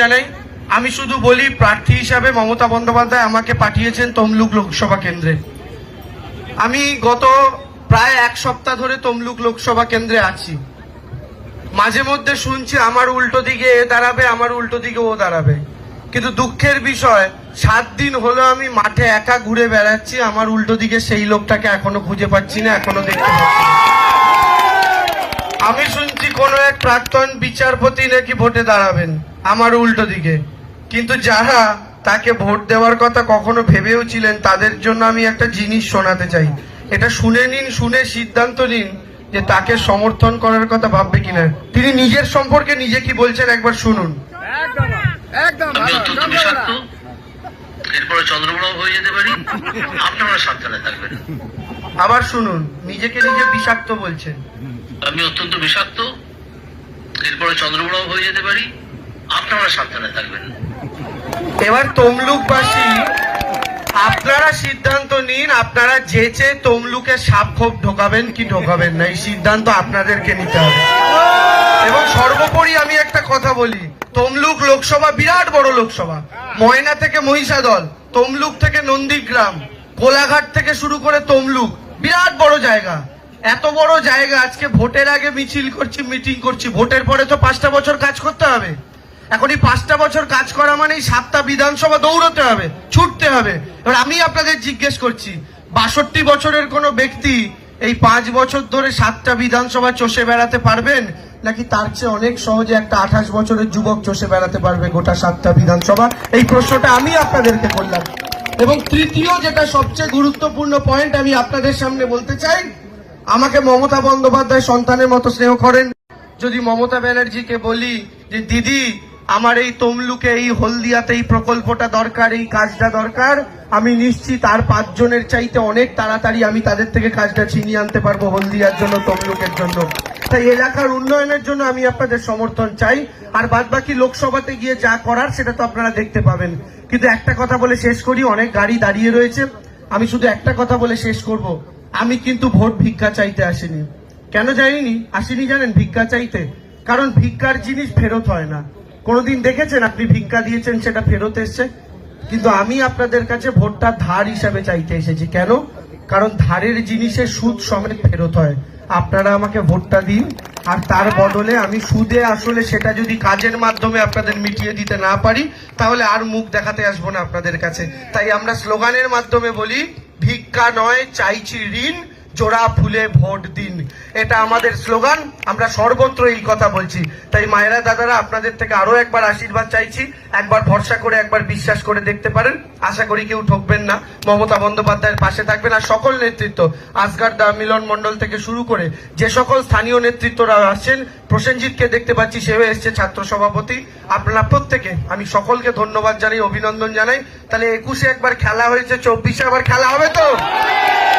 জানাই। আমি শুধু বলি, প্রার্থী হিসাবে মমতা বন্দ্যোপাধ্যায় আমাকে পাঠিয়েছেন তমলুক লোকসভা কেন্দ্রে। আমি গত প্রায় এক সপ্তাহ ধরে তমলুক লোকসভা কেন্দ্রে আছি। মাঝে মধ্যে শুনছি, আমার উল্টো দিকে এ দাঁড়াবে, আমার উল্টো দিকে ও দাঁড়াবে। কিন্তু দুঃখের বিষয়, সাত দিন হলো আমি মাঠে একা ঘুরে বেড়াচ্ছি, আমার উল্টো দিকে সেই লোকটাকে এখনও খুঁজে পাচ্ছি না, এখনও দেখতে পাচ্ছি আমি শুনছি কোন এক প্রাক্তন বিচারপতি নাকি ভোটে দাঁড়াবেন। আমার উল্টো দিকে। কিন্তু যারা তাকে ভোট দেওয়ার কথা কখনো ভেবেও ছিলেন তাদের জন্য আমি একটা জিনিস শোনাতে চাই। এটা শুনে নিন শুনে সিদ্ধান্ত নিন যে তাকে সমর্থন করার কথা ভাববে কিনা। তিনি নিজের সম্পর্কে নিজে কি বলছেন একবার শুনুন। এরপরে হয়ে যেতে পারি। আপনারা সাবধানে থাকবেন। আবার শুনুন নিজেকে নিজে বিষাক্ত বলছেন। আমি অত্যন্ত বিষাক্ত। এরপরে চন্দ্রবড়াও হয়ে যেতে পারি। আপনারা সাবধানে থাকবেন। এবার তমলুকবাসী, আপনারা সিদ্ধান্ত নিন, আপনারা যেচে তমলুকে সাপ খোপ ঢোকাবেন কি ঢোকাবেন না, এই সিদ্ধান্ত আপনাদেরকে নিতে হবে। এবং সর্বোপরি আমি একটা কথা বলি, তমলুক লোকসভা বিরাট বড় লোকসভা, ময়না থেকে মহিষাদল, তমলুক থেকে নন্দীগ্রাম, কোলাঘাট থেকে শুরু করে তমলুক, বিরাট বড় জায়গা। এত বড় জায়গা, আজকে ভোটের আগে মিছিল করছি, মিটিং করছি, ভোটের পরে তো পাঁচটা বছর কাজ করতে হবে। এখন এই পাঁচটা বছর কাজ করা মানেই সাতটা বিধানসভা দৌড়তে হবে, ছুটতে হবে। এবার আমি আপনাদের জিজ্ঞেস করছি, বাষট্টি বছরের কোনো ব্যক্তি এই পাঁচ বছর ধরে সাতটা বিধানসভা চষে বেড়াতে পারবেন? নাকি তার চেয়ে অনেক সহজে একটা আঠাশ বছরের যুবক চষে বেড়াতে পারবে গোটা সাতটা বিধানসভা? এই প্রশ্নটা আমি আপনাদেরকে করলাম। এবং তৃতীয় যেটা সবচেয়ে গুরুত্বপূর্ণ পয়েন্ট আমি আপনাদের সামনে বলতে চাই, আমাকে মমতা বন্দ্যোপাধ্যায় সন্তানের মতো স্নেহ করেন। যদি মমতা ব্যানার্জিকে বলি যে, দিদি আমার এই তমলুকে, এই হলদিয়াতে এই প্রকল্পটা দরকার, এই কাজটা দরকার। আমি নিশ্চিত আর পাঁচজনের চাইতে অনেক তাড়াতাড়ি আমি তাদের থেকে কাজটা ছিনিয়ে আনতে পারব হলদিয়ার জন্য, তমলুকের জন্য। তাই এলাকার উন্নয়নের জন্য আমি আপনাদের সমর্থন চাই। আর বাদ বাকি লোকসভাতে গিয়ে যা করার সেটা তো আপনারা দেখতে পাবেন। কিন্তু একটা কথা বলে শেষ করি, অনেক গাড়ি দাঁড়িয়ে রয়েছে। আমি শুধু একটা কথা বলে শেষ করব। আমি কিন্তু ভোট ভিক্ষা চাইতে আসিনি। কেন যাইনি আসিনি জানেন ভিক্ষা চাইতে? কারণ ভিক্ষার জিনিস ফেরত হয় না। কোনোদিন দেখেছেন আপনি ভিক্ষা দিয়েছেন, সেটা ফেরত এসছে? কিন্তু আমি আপনাদের কাছে ভোটটা ধার হিসাবে চাইতে এসেছি। কেন? কারণ ধারের জিনিসে সুদ সমেত ফেরত হয়। আপনারা আমাকে ভোটটা দিন, আর তার বদলে আমি সুদে আসলে সেটা যদি কাজের মাধ্যমে আপনাদের মিটিয়ে দিতে না পারি, তাহলে আর মুখ দেখাতে আসব না আপনাদের কাছে। তাই আমরা স্লোগানের মাধ্যমে বলি, ভিক্ষা নয়, চাইছি ঋণ জোড়া ফুলে ভোট দিন। এটা আমাদের স্লোগান, আমরা সর্বত্র এই কথা বলছি। তাই মায়েরা, দাদারা, আপনাদের থেকে আরও একবার আশীর্বাদ চাইছি। একবার ভরসা করে, একবার বিশ্বাস করে দেখতে পারেন। আশা করি কেউ ঠকবেন না। মমতা বন্দ্যোপাধ্যায়ের পাশে থাকবেন আর সকল নেতৃত্ব, আসগার দা মিলন মন্ডল থেকে শুরু করে যে সকল স্থানীয় নেতৃত্বরা আসছেন প্রসেনজিৎকে দেখতে পাচ্ছি, সেও এসছে ছাত্র সভাপতি। আপনারা প্রত্যেকে, আমি সকলকে ধন্যবাদ জানাই, অভিনন্দন জানাই। তাহলে একুশে একবার খেলা হয়েছে, চব্বিশে আবার খেলা হবে তো?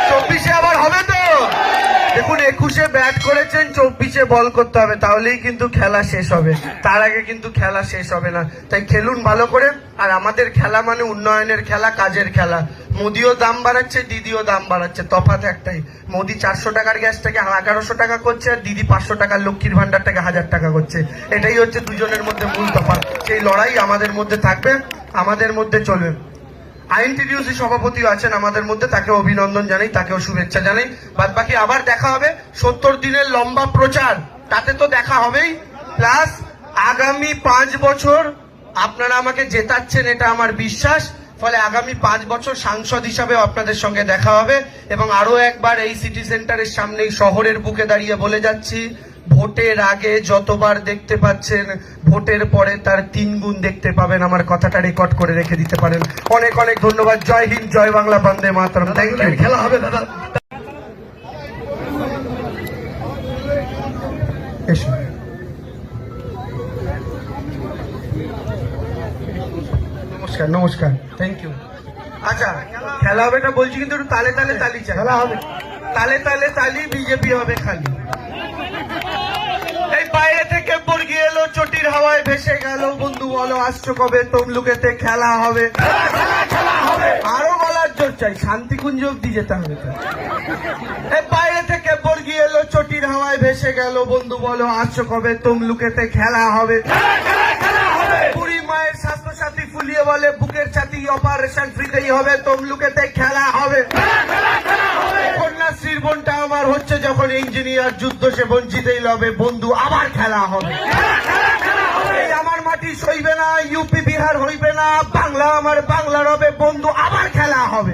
চব্বিশে আবার হবে তো? দেখুন, একুশে ব্যাট করেছেন, চব্বিশে বল করতে হবে, তাহলেই কিন্তু খেলা শেষ হবে। তার আগে কিন্তু খেলা শেষ হবে না। তাই খেলুন ভালো করে। আর আমাদের খেলা মানে উন্নয়নের খেলা, কাজের খেলা। মোদিও দাম বাড়াচ্ছে, দিদিও দাম বাড়াচ্ছে। তফাৎ একটাই। মোদি চারশো টাকার গ্যাসটাকে এগারোশো টাকা করছে, আর দিদি পাঁচশো টাকার লক্ষ্মীর ভান্ডারটাকে হাজার টাকা করছে। এটাই হচ্ছে দুজনের মধ্যে মূল তফাৎ। সেই লড়াই আমাদের মধ্যে থাকবে, আমাদের মধ্যে চলবে। আইএনটিডিউসি সভাপতি আছেন আমাদের মধ্যে, তাকে অভিনন্দন জানাই, তাকেও শুভেচ্ছা জানাই। বাদ বাকি আবার দেখা হবে সত্তর দিনের লম্বা প্রচার, তাতে তো দেখা হবেই। প্লাস আগামী পাঁচ বছর আপনারা আমাকে জেতাচ্ছেন, এটা আমার বিশ্বাস। ফলে আগামী পাঁচ বছর সাংসদ হিসাবে আপনাদের সঙ্গে দেখা হবে। এবং আরও একবার এই সিটি সেন্টারের সামনে শহরের বুকে দাঁড়িয়ে বলে যাচ্ছি ভোটের আগে যতবার দেখতে পাচ্ছেন ভোটের পরে তার তিন গুণ দেখতে পাবেন। আমার কথাটা রেকর্ড করে রেখে দিতে পারেন। অনেক অনেক ধন্যবাদ। জয় হিন্দ জয় বাংলা বন্দে মাতরম। থ্যাংক ইউ খেলা হবে দাদা। এসো। নমস্কার নমস্কার। থ্যাংক ইউ আচ্ছা খেলা হবে না বলছি কিন্তু একটু তালে তালে তালি চাই। খেলা হবে। তালে তালে তালি বিজেপি হবে খালি। থেকে গিয়ে এলো, চটির হাওয়ায় ভেসে গেল। বন্ধু, বলো আসছো কবে তমলুকেতে খেলা হবে? আরও বলার জোর চাই, শান্তিকুঞ্জ অব্দি যেতে হবে বাইরে থেকে বর্গি এলো, চটির হাওয়ায় ভেসে গেল। বন্ধু, বলো আসছো কবে তমলুকেতে খেলা হবে? বুড়ি মায়ের স্বাস্থ্য সাথী ফুলিয়ে বলে, বুকের ছাতি অপারেশন ফ্রিতেই হবে, তমলুকেতে খেলা হবে। কন্যাশ্রীর বোনটা আমার হচ্ছে যখন ইঞ্জিনিয়ার যুদ্ধ সে বঞ্চিতেই লবে, বন্ধু, আবার খেলা হবে। আমার মাটি সইবে না, ইউপি বিহার হইবে না, বাংলা আমার বাংলার হবে বন্ধু, আবার খেলা হবে।